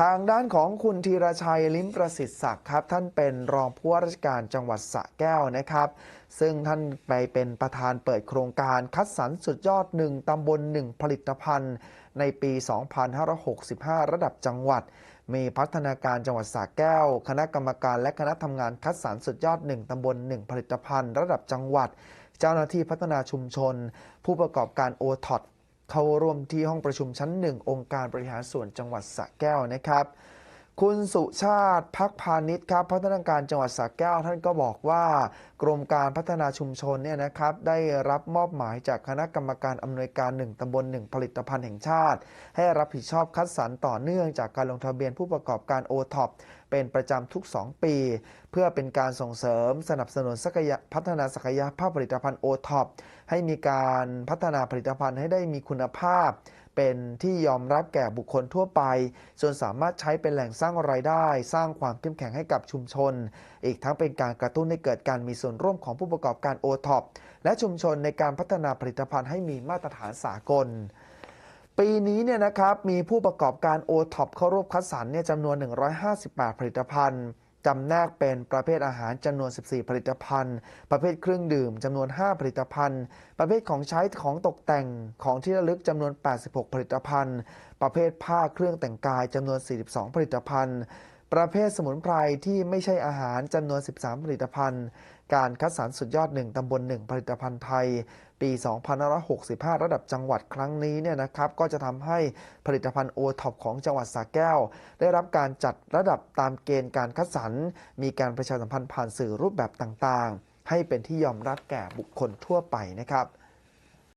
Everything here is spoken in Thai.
ทางด้านของคุณธีรชัยลิ้มประสิทธิ์ศักดิ์ครับ ท่านเป็นรองผู้ว่าราชการจังหวัดสระแก้วนะครับ ซึ่งท่านไปเป็นประธานเปิดโครงการคัดสรรสุดยอด1ตำบล1ผลิตภัณฑ์ ในปี 2565 ระดับจังหวัด มีพัฒนาการจังหวัดสระแก้ว คณะกรรมการและคณะทำงานคัดสรรสุดยอด1ตำบล1ผลิตภัณฑ์ ระดับจังหวัด เจ้าหน้าที่พัฒนาชุมชน ผู้ประกอบการโอท็อป เข้าร่วมที่ห้องประชุมชั้นหนึ่งองค์การบริหารส่วนจังหวัดสระแก้วนะครับ คุณสุชาติพักพาณิชย์ครับพัฒนาการจังหวัดสระแก้วท่านก็บอกว่า กรมการพัฒนาชุมชนเนี่ยนะครับได้รับมอบหมายจากคณะกรรมการอำนวยการ 1ตำบล 1 ผลิตภัณฑ์แห่งชาติ ให้รับผิดชอบคัดสรรต่อเนื่องจากการลงทะเบียนผู้ประกอบการโอท็อปเป็นประจำทุก 2 ปี เพื่อเป็นการส่งเสริมสนับสนุนศักยพัฒนาศักยภาพผลิตภัณฑ์โอท็อปให้มีการพัฒนาผลิตภัณฑ์ให้ได้มีคุณภาพ เป็นที่ยอมรับแก่บุคคลทั่วไปจนสามารถใช้เป็นแหล่งสร้างรายได้ สร้างความเข้มแข็งให้กับชุมชน อีกทั้งเป็นการกระตุ้นให้เกิดการมีส่วนร่วมของผู้ประกอบการโอท็อปและชุมชนในการพัฒนาผลิตภัณฑ์ให้มีมาตรฐานสากลปีนี้เนี่ยนะครับมีผู้ประกอบการโอท็อปเข้าร่วมคัดสรรเนี่ยจำนวน 158 ผลิตภัณฑ์ จำแนกเป็นประเภทอาหารจำนวน 14 ผลิตภัณฑ์ ประเภทเครื่องดื่มจำนวน 5 ผลิตภัณฑ์ ประเภทของใช้ของตกแต่งของที่ระลึกจำนวน 86 ผลิตภัณฑ์ ประเภทผ้าเครื่องแต่งกายจำนวน 42 ผลิตภัณฑ์ ประเภทสมุนไพรที่ไม่ใช่อาหารจำนวน 13 ผลิตภัณฑ์ การคัดสรรสุดยอด 1 ตำบล 1 ผลิตภัณฑ์ไทย ปี 2565 ระดับจังหวัดครั้งนี้เนี่ยนะครับ ก็จะทำให้ผลิตภัณฑ์โอท็อปของจังหวัดสระแก้ว ได้รับการจัดระดับตามเกณฑ์การคัดสรร มีการประชาสัมพันธ์ผ่านสื่อรูปแบบต่างๆ ให้เป็นที่ยอมรับแก่บุคคลทั่วไปนะครับ